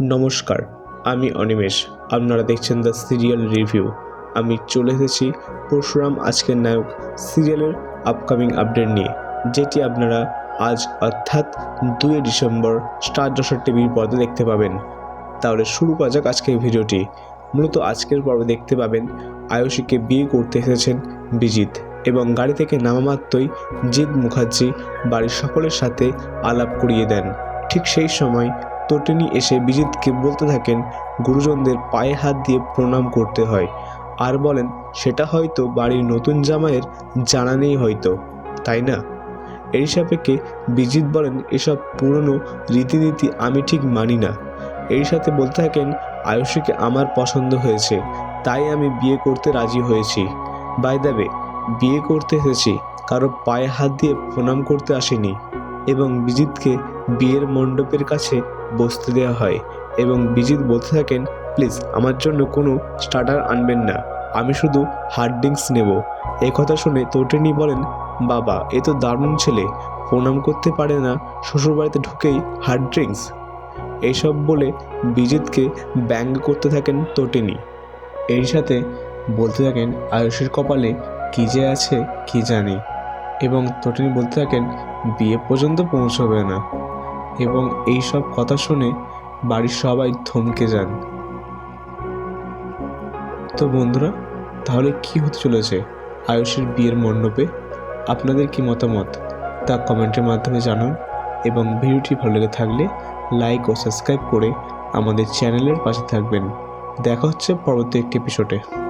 নমস্কার, আমি অনিমেষ। আপনারা দেখছেন দ্য সিরিয়াল রিভিউ। আমি চলে এসেছি পরশুরাম আজকের নায়ক সিরিয়ালের আপকামিং আপডেট নিয়ে, যেটি আপনারা আজ অর্থাৎ দুই ডিসেম্বর স্টার যশোর টিভির পর্দা দেখতে পাবেন। তাহলে শুরু করা যাক আজকের ভিডিওটি। মূলত আজকের পর্বে দেখতে পাবেন আয়ুষীকে বিয়ে করতে এসেছেন বিজিৎ এবং গাড়ি থেকে নামা মাত্রই জিৎ মুখার্জি বাড়ির সকলের সাথে আলাপ করিয়ে দেন। ঠিক সেই সময় তটিনী এসে বিজিতকে বলতে থাকেন, গুরুজনদের পায়ে হাত দিয়ে প্রণাম করতে হয়। আর বলেন, সেটা হয়তো বাড়ির নতুন জামাইয়ের জানা নেই হয়তো, তাই না? এই সাপেক্ষে বিজিৎ বলেন, এসব পুরনো রীতিনীতি আমি ঠিক মানি না। এর সাথে বলতে থাকেন, আয়ুষীকে আমার পছন্দ হয়েছে, তাই আমি বিয়ে করতে রাজি হয়েছি। বাই দেবে বিয়ে করতে এসেছি, কারও পায়ে হাত দিয়ে প্রণাম করতে আসেনি। এবং বিজিৎকে বিয়ের মণ্ডপের কাছে বসতে দেওয়া হয়। এবং বিজিৎ বলতে থাকেন, প্লিজ, আমার জন্য কোনো স্টার্টার আনবেন না। আমি শুধু হার্ড ড্রিঙ্কস নেব। কথা শুনে তটিনী বলেন, বাবা, এ তো দারুণ ছেলে। প্রণাম করতে পারে না, শ্বশুরবাড়িতে ঢুকেই হার্ড ড্রিঙ্কস? এইসব বলে বিজিৎকে ব্যঙ্গ করতে থাকেন তটিনী। এর সাথে বলতে থাকেন, আয়ুষের কপালে কী যে আছে, কী জানি? এবং তটিনী বলতে থাকেন বিয়ে পর্যন্ত পৌঁছবে না। এবং এই সব কথা শুনে বাড়ির সবাই থমকে যান। তো বন্ধুরা, তাহলে কি হতে চলেছে আয়ুষের বিয়ের মণ্ডপে? আপনাদের কি মতামত? তা কমেন্টের মাধ্যমে জানান এবং ভিডিওটি ভালো লেগে থাকলে লাইক ও সাবস্ক্রাইব করে আমাদের চ্যানেলের পাশে থাকবেন। দেখা হচ্ছে পরবর্তী একটি এপিসোডে